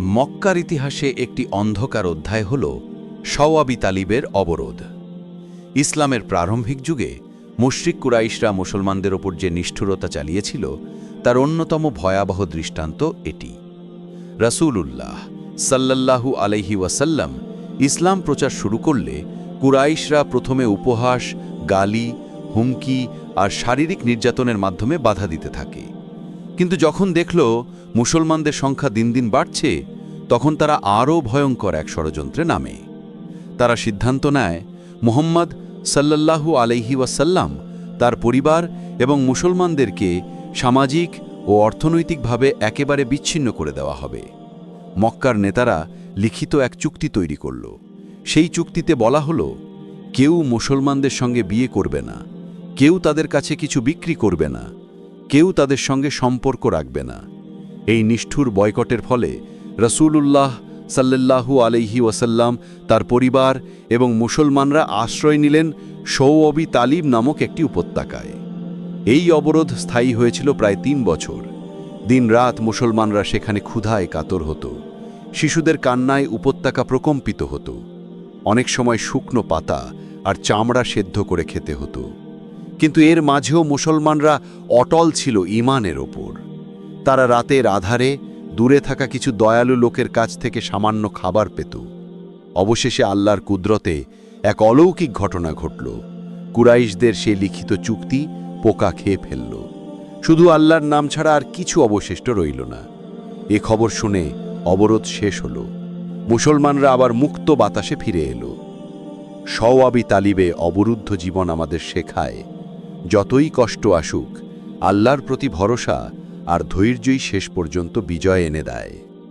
মক্কার ইতিহাসে একটি অন্ধকার অধ্যায় হল সওয়াবি তালিবের অবরোধ। ইসলামের প্রারম্ভিক যুগে মুশরিক কুরাইশরা মুসলমানদের ওপর যে নিষ্ঠুরতা চালিয়েছিল, তার অন্যতম ভয়াবহ দৃষ্টান্ত এটি। রাসূলুল্লাহ সাল্লাল্লাহু আলাইহি ওয়াসাল্লাম ইসলাম প্রচার শুরু করলে কুরাইশরা প্রথমে উপহাস, গালি, হুমকি আর শারীরিক নির্যাতনের মাধ্যমে বাধা দিতে থাকে। কিন্তু যখন দেখল মুসলমানদের সংখ্যা দিন দিন বাড়ছে, তখন তারা আরও ভয়ঙ্কর এক ষড়যন্ত্রে নামে। তারা সিদ্ধান্ত নেয়, মুহম্মদ সাল্লাল্লাহু আলাইহি ওয়াসাল্লাম তার পরিবার এবং মুসলমানদেরকে সামাজিক ও অর্থনৈতিকভাবে একেবারে বিচ্ছিন্ন করে দেওয়া হবে। মক্কার নেতারা লিখিত এক চুক্তি তৈরি করল। সেই চুক্তিতে বলা হলো, কেউ মুসলমানদের সঙ্গে বিয়ে করবে না, কেউ তাদের কাছে কিছু বিক্রি করবে না কেউ তাদের সঙ্গে সম্পর্ক রাখবে না। এই নিষ্ঠুর বয়কটের ফলে রসূলুল্লাহ সাল্লাল্লাহু আলাইহি ওয়াসাল্লাম, তার পরিবার এবং মুসলমানরা আশ্রয় নিলেন সৌঅবি তালিব নামক একটি উপত্যকায়। এই অবরোধ স্থায়ী হয়েছিল প্রায় তিন বছর। দিনরাত মুসলমানরা সেখানে ক্ষুধায় কাতর হতো। শিশুদের কান্নায় উপত্যকা প্রকম্পিত হতো। অনেক সময় শুকনো পাতা আর চামড়া সেদ্ধ করে খেতে হতো। কিন্তু এর মাঝেও মুসলমানরা অটল ছিল ইমানের ওপর। তারা রাতের আধারে দূরে থাকা কিছু দয়ালু লোকের কাছ থেকে সামান্য খাবার পেত। অবশেষে আল্লাহর কুদরতে এক অলৌকিক ঘটনা ঘটল। কুরাইশদের সে লিখিত চুক্তি পোকা খেয়ে ফেলল। শুধু আল্লাহর নাম ছাড়া আর কিছু অবশিষ্ট রইল না। এ খবর শুনে অবরোধ শেষ হল। মুসলমানরা আবার মুক্ত বাতাসে ফিরে এলো। সওয়াবি তালিবে অবরুদ্ধ জীবন আমাদের শেখায় যতই কষ্ট আসুক আল্লাহর প্রতি ভরসা আর ধৈর্যই শেষ পর্যন্ত বিজয় এনে দেয়।